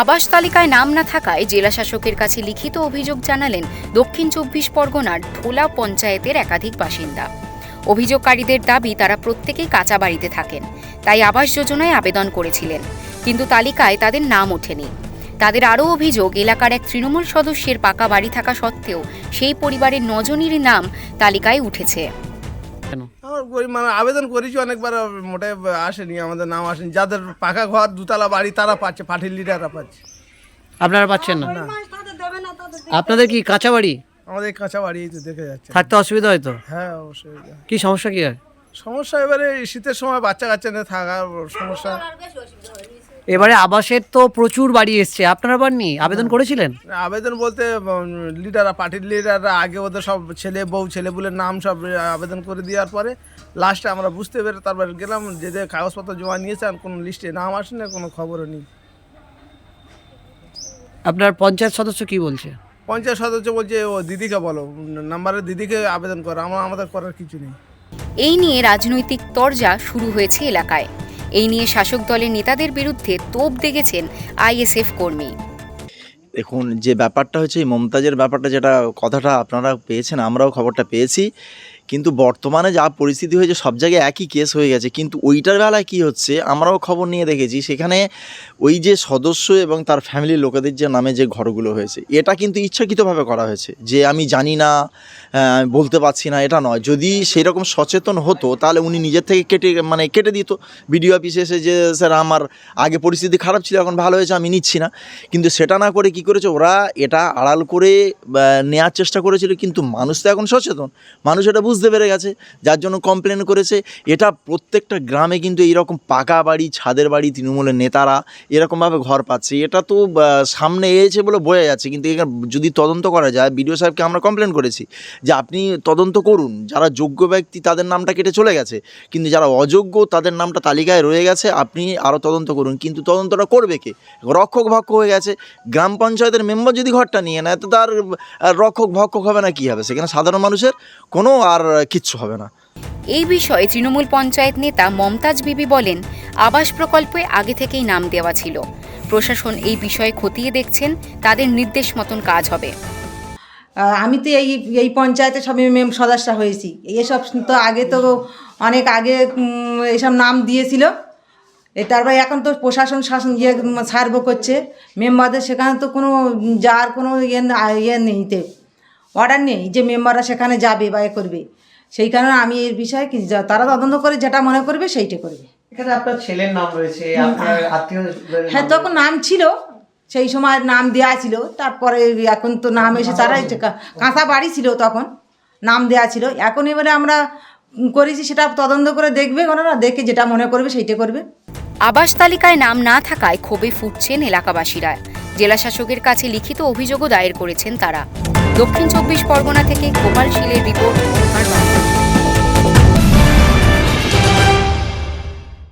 আবাস তালিকায় নাম না থাকায় জেলা শাসকের কাছে লিখিত অভিযোগ জানালেন দক্ষিণ চব্বিশ পরগনার ঢোলা পঞ্চায়েতের একাধিক বাসিন্দা। অভিযোগকারীদের দাবি, তারা প্রত্যেকেই কাঁচা বাড়িতে থাকেন, তাই আবাস যোজনায় আবেদন করেছিলেন, কিন্তু তালিকায় তাদের নাম ওঠেনি। তাদের আরও অভিযোগ, এলাকার এক তৃণমূল সদস্যের পাকা বাড়ি থাকা সত্ত্বেও সেই পরিবারের নজনেরই নাম তালিকায় উঠেছে। কেন? আমার গরিব মানে আবেদন করেছি অনেকবার মোটে আসেনি আমাদের নাম আসেনি। যাদের পাকা ঘর দুতলা বাড়ি তারা পাচ্ছে পার্টির লিডাররা পাচ্ছে। আপনারা পাচ্ছেন না? আপনাদের কি কাঁচা বাড়ি? আমাদের কাঁচা বাড়ি এই তো দেখে যাচ্ছে। থাকতে অসুবিধা হয় তো? হ্যাঁ অবশ্যই। কি সমস্যা কি হয়? সমস্যা এবারে শীতের সময় বাচ্চা কাচ্চা নিয়ে থাকার সমস্যা। এবারে আবাসের তো প্রচুর বাড়ি এসছে। আপনারা পাননি? আবেদন করেছিলেন? আবেদন বলতে লিডাররা পার্টির লিডাররা আগে ওদের সব ছেলে বউ ছেলেপুলের নাম সব আবেদন করে দেওয়ার পরে লাস্টে আমরা বুঝতে পেরে তারপর গেলাম যে যে কাগজপত্র জমা নিয়েছে আর কোনো লিস্টে নাম আসেনি আর কোনো খবরও নেই। আপনার পঞ্চায়েত সদস্য কি বলছে? পঞ্চায়েত সদস্য বলছে ও দিদিকে বলো নাম্বারে দিদিকে আবেদন করো আমার আমাদের করার কিছু নেই। এই নিয়ে রাজনৈতিক তরজা শুরু হয়েছে এলাকায়। এই নিয়ে শাসক দলের নেতাদের বিরুদ্ধে তোপ দেখেছেন আইএসএফ কর্মী। দেখুন, যে ব্যাপারটা হচ্ছে মমতাজের ব্যাপারটা, যেটা কথাটা আপনারা পেয়েছেন, আমরাও খবরটা পেয়েছি। কিন্তু বর্তমানে যা পরিস্থিতি হয়েছে সব জায়গায় একই কেস হয়ে গেছে। কিন্তু ওইটার বেলায় কী হচ্ছে আমরাও খবর নিয়ে দেখেছি সেখানে ওই যে সদস্য এবং তার ফ্যামিলির লোকেদের যে নামে যে ঘরগুলো হয়েছে এটা কিন্তু ইচ্ছাকৃতভাবে করা হয়েছে যে আমি জানি না বলতে পারছি না এটা নয়। যদি সেই রকম সচেতন হতো তাহলে উনি নিজের থেকে কেটে মানে কেটে দিত। বিডিও অফিসে এসে যে স্যার আমার আগে পরিস্থিতি খারাপ ছিল এখন ভালো হয়েছে আমি নিচ্ছি না। কিন্তু সেটা না করে কি করেছে ওরা এটা আড়াল করে বা, নেয়ার চেষ্টা করেছিল কিন্তু মানুষ তো এখন সচেতন। মানুষ এটা বুঝতে পেরে গেছে, যার জন্য কমপ্লেন করেছে। এটা প্রত্যেকটা গ্রামে কিন্তু এইরকম পাকা বাড়ি, ছাদের বাড়ি, তৃণমূলের নেতারা এরকমভাবে ঘর পাচ্ছে। এটা তো সামনে এসেছে বলে বোঝা যাচ্ছে, কিন্তু এখানে যদি তদন্ত করা যায়, বিডিও সাহেবকে আমরা কমপ্লেন করেছি যে আপনি তদন্ত করুন। যারা যোগ্য ব্যক্তি, তাদের নামটা কেটে চলে গেছে, কিন্তু যারা অযোগ্য, তাদের নামটা তালিকায় রয়ে গেছে, আপনি আরও তদন্ত করুন। কিন্তু তদন্তটা করবে কে? রক্ষক ভক্ষক হয়ে গেছে। গ্রাম পঞ্চায়েতের মেম্বার যদি ঘরটা নিয়ে নেয়, তো তার রক্ষক ভক্ষক হবে না, কি হবে? সেখানে সাধারণ মানুষের কোনো আর কিচ্ছু হবে না। এই বিষয়ে তৃণমূল পঞ্চায়েত নেতা মমতাজ বিবি বলেন আবাস প্রকল্পে আগে থেকেই নাম দেওয়া ছিল। প্রশাসন এই বিষয়ে খতিয়ে দেখছেন তাদের নির্দেশ মতন কাজ হবে। আমি তো এই এই পঞ্চায়েতে সবই মেম সদস্য হয়েছি। এসব তো আগে তো অনেক আগে এসব নাম দিয়েছিল। তারপরে এখন তো প্রশাসন শাসন ইয়ে সার্ভ করছে। মেম্বারদের সেখানে তো কোনো যার কোনো ইয়ে ইয়ে নেই তে। অর্ডার নেই যে মেম্বাররা সেখানে যাবে বা এ করবে। সেই কারণে আমি এর বিষয়ে কি তারা তদন্ত করে যেটা মনে করবে সেইটা করবে। এখানে আপনার ছেলের নাম রয়েছে আপনার আত্মীয় হ্যাঁ তখন নাম ছিল সেই সময় নাম দেওয়া ছিল তারপরে এখন তো নাম এসে তারা কাঁথা বাড়ি ছিল তখন নাম দেওয়া ছিল। এখন এবারে আমরা করেছি সেটা তদন্ত করে দেখবে ওনারা দেখে যেটা মনে করবে সেইটা করবে। আবাস তালিকায় নাম না থাকায় ক্ষোভে ফুটছেন এলাকাবাসীরা। জেলা শাসকের কাছে লিখিত অভিযোগও দায়ের করেছেন তারা দক্ষিণ চব্বিশ পরগনা থেকে গোপাল শিলের রিপোর্ট।